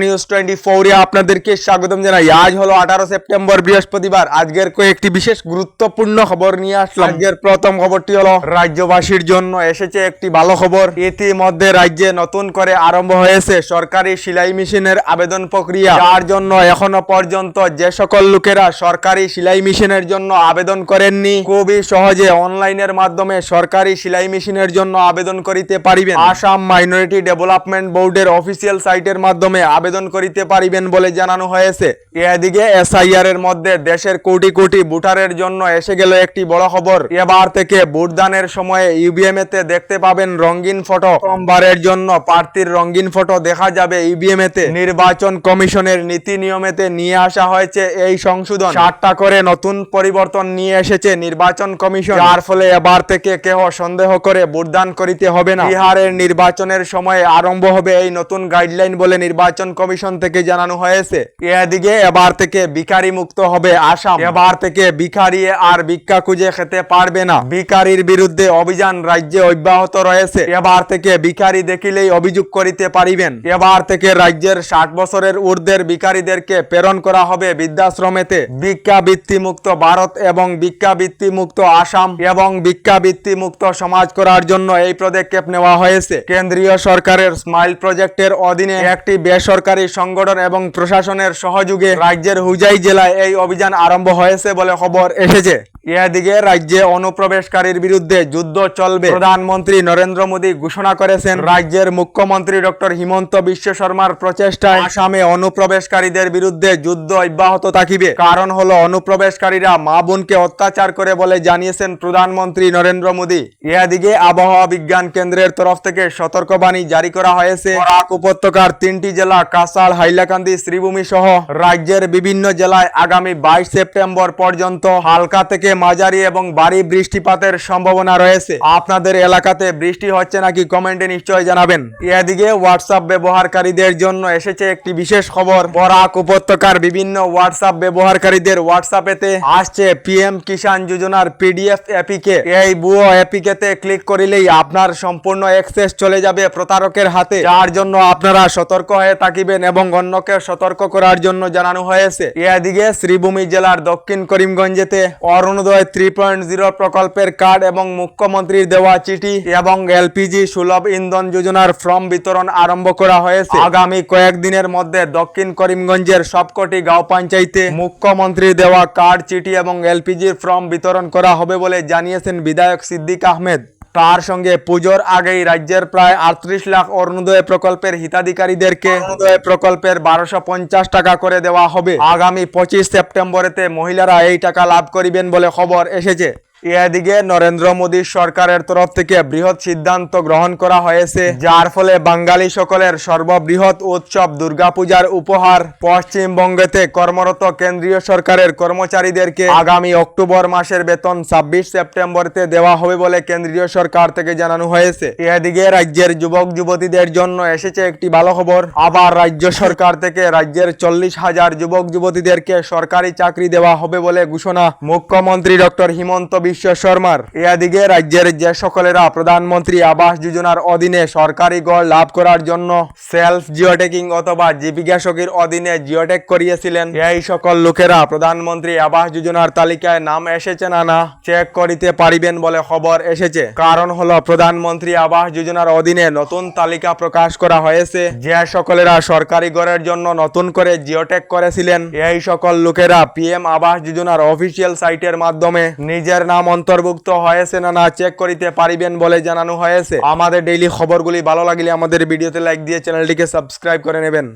News twenty আপনাদেরকে স্বাগতম আজ হলো আঠারো সেপ্টেম্বর বৃহস্পতিবার। আজকের কয়েকটি বিশেষ গুরুত্বপূর্ণ খবর প্রথম খবরটি হলো জন্য এসেছে একটি ভালো খবর। রাজ্যে নতুন করে আরম্ভ হয়েছে সরকারি সেলাই মেশিনের আবেদন প্রক্রিয়া। যার জন্য এখনও পর্যন্ত যে সকল লোকেরা সরকারি সেলাই মেশিনের জন্য আবেদন করেননি, খুবই সহজে অনলাইনের মাধ্যমে সরকারি সেলাই মেশিনের জন্য আবেদন করিতে পারিবেন। আসাম মাইনরিটি ডেভেলপমেন্ট বোর্ডের অফিসিয়াল সাইটের মাধ্যমে আবেদন করিতে পারিবেন বলে জানানো হয়েছে। এদিকে এসআইআর এর মধ্যে দেশের কোটি কোটি ভোটারের জন্য এসে গেল একটি বড় খবর। এবার থেকে ভোটদানের সময়ে ইভিএম এতে দেখতে পাবেন রঙিন ফটো। প্রথমবারের জন্য প্রার্থীর রঙিন ফটো দেখা যাবে ইভিএম এতে নির্বাচন কমিশনের নীতি নিয়মেতে নিয়ে আসা হয়েছে এই সংশোধন। সাতটা করে নতুন পরিবর্তন নিয়ে এসেছে নির্বাচন কমিশন। যার ফলে এবার থেকে কেহ সন্দেহ করে ভোটদান করিতে হবে না। বিহারের নির্বাচনের সময় আরম্ভ হবে এই নতুন গাইডলাইন বলে নির্বাচন কমিশন থেকে জানানো হয়েছে, এদিকে এবার থেকে ভিখারি মুক্ত হবে আসাম। এবার থেকে ভিখারি আর ভিক্ষা খুঁজে খেতে পারবে না। ভিখারির বিরুদ্ধে অভিযান রাজ্যে অব্যাহত রয়েছে। এবার থেকে ভিখারি দেখিলেই অভিযোগ করিতে পারিবেন। এবার থেকে রাজ্যের ষাট বছরের ঊর্ধ্বের ভিখারিদেরকে প্রেরণ করা হবে বৃদ্ধাশ্রমেতে। ভিক্ষাবৃত্তি মুক্ত ভারত এবং ভিক্ষাবৃত্তি মুক্ত আসাম এবং ভিক্ষাবৃত্তি মুক্ত সমাজ করার জন্য এই পদক্ষেপ নেওয়া হয়েছে। কেন্দ্রীয় সরকারের স্মাইল প্রজেক্টের অধীনে একটি বেসরকারি সংগঠন এবং প্রশাসনের সহযোগে রাজ্যের হুজাই জেলায় এই অভিযান আরম্ভ হয়েছে বলে খবর এসেছে। এদিকে রাজ্যে অনুপ্রবেশকারীর বিরুদ্ধে যুদ্ধ চলবে। প্রধানমন্ত্রী নরেন্দ্র মোদী ঘোষণা করেছেন, রাজ্যের মুখ্যমন্ত্রী ডক্টর হিমন্ত বিশ্ব শর্মার প্রচেষ্টায় আসামে অনুপ্রবেশকারীদের বিরুদ্ধে যুদ্ধ অব্যাহত থাকিবে। কারণ হলো, অনুপ্রবেশকারীরা মা বোনকে অত্যাচার করে বলে জানিয়েছেন প্রধানমন্ত্রী নরেন্দ্র মোদী। এদিকে আবহাওয়া বিজ্ঞান কেন্দ্রের তরফ থেকে সতর্কবাণী জারি করা হয়েছে। উপত্যকার তিনটি জেলা, কাসাল, হাইলাকান্দি, শ্রীভূমি সহ রাজ্যের বিভিন্ন জেলায় আগামী বাইশ সেপ্টেম্বর পর্যন্ত হালকা থেকে মাঝারি এবং ভারী বৃষ্টিপাতের সম্ভাবনা রয়েছে। আপনাদের এলাকাতে বৃষ্টি হচ্ছে নাকি কমেন্টে নিশ্চয় জানাবেন। এদিকে হোয়াটসঅ্যাপ ব্যবহারকারীদের জন্য এসেছে একটি বিশেষ খবর। বরাক উপত্যকার বিভিন্ন হোয়াটসঅ্যাপ ব্যবহারকারীদের হোয়াটসঅ্যাপেতে আসছে, পিএম কিষাণ যোজনার পিডিএফ অ্যাপিকে এই বুয়ো অ্যাপিকেতে ক্লিক করিলেই আপনার সম্পূর্ণ অ্যাক্সেস চলে যাবে প্রতারকের হাতে। যার জন্য আপনারা সতর্ক হয়ে থাকিবেন এবং অন্যকে সতর্ক করার জন্য জানানো হয়েছে। এদিকে শ্রীভূমি জেলার দক্ষিণ করিমগঞ্জেতে অরুণোদয় থ্রি পয়েন্ট জিরো প্রকল্পের কার্ড এবং মুখ্যমন্ত্রীর দেওয়া চিঠি এবং এলপিজি সুলভ ইন্ধন যোজনার ফর্ম বিতরণ আরম্ভ করা হয়েছে। আগামী কয়েকদিনের মধ্যে দক্ষিণ করিমগঞ্জের সবকটি গাঁও পঞ্চায়েতে মুখ্যমন্ত্রীর দেওয়া কার্ড, চিঠি এবং এলপিজির ফর্ম বিতরণ করা হবে বলে জানিয়েছেন বিধায়ক সিদ্দিক আহমেদ। তার সঙ্গে পুজোর আগেই রাজ্যের প্রায় আটত্রিশ লাখ অরুণোদয় প্রকল্পের হিতাধিকারীদেরকে অরুণোদয় প্রকল্পের বারোশো পঞ্চাশ টাকা করে দেওয়া হবে। আগামী পঁচিশ সেপ্টেম্বরেতে মহিলারা এই টাকা লাভ করিবেন বলে খবর এসেছে। এদিকে নরেন্দ্র মোদী সরকারের তরফ থেকে বৃহৎ সিদ্ধান্ত গ্রহণ করা হয়েছে, যার ফলে বাঙালি সকলের সর্ববৃহৎ উৎসব দুর্গাপূজার উপহার। পশ্চিমবঙ্গেতে কর্মরত কেন্দ্রীয় সরকারের কর্মচারীদেরকে আগামী অক্টোবর মাসের বেতন ছাব্বিশ সেপ্টেম্বরতে দেওয়া হবে বলে কেন্দ্রীয় সরকার থেকে জানানো হয়েছে। এদিকে রাজ্যের যুবক যুবতীদের জন্য এসেছে একটি ভালো খবর। আবার রাজ্য সরকার থেকে রাজ্যের চল্লিশ হাজার যুবক যুবতীদেরকে সরকারি চাকরি দেওয়া হবে বলে ঘোষণা। মুখ্যমন্ত্রী ডক্টর হিমন্ত বিশ্ব শর্মার। এদিকে রাজ্যের যে সকলেরা প্রধানমন্ত্রী আবাস যোজনার অধীনে সরকারি গড় লাভ করার জন্য সেলফ জিওটেকিং অথবা জীবিকা সখীর অধীনে জিওটেক করিয়েছিলেন, এই সকল লোকেরা প্রধানমন্ত্রী আবাস যোজনার তালিকায় নাম এসেছে না না চেক করিতে পারিবেন বলে খবর এসেছে। কারণ হলো প্রধানমন্ত্রী আবাস যোজনার অধীনে নতুন তালিকা প্রকাশ করা হয়েছে। যে সকলেরা সরকারি গড়ের জন্য নতুন করে জিওটেক করেছিলেন, এই সকল লোকেরা পিএম আবাস যোজনার অফিসিয়াল সাইটের মাধ্যমে নিজের নাম অন্তর্ভুক্ত হয়েছে না না চেক করিতে পারিবেন বলে জানানো হয়েছে। আমাদের ডেইলি খবরগুলি ভালো লাগলে আমাদের ভিডিওতে লাইক দিয়ে চ্যানেলটিকে সাবস্ক্রাইব করে নেবেন।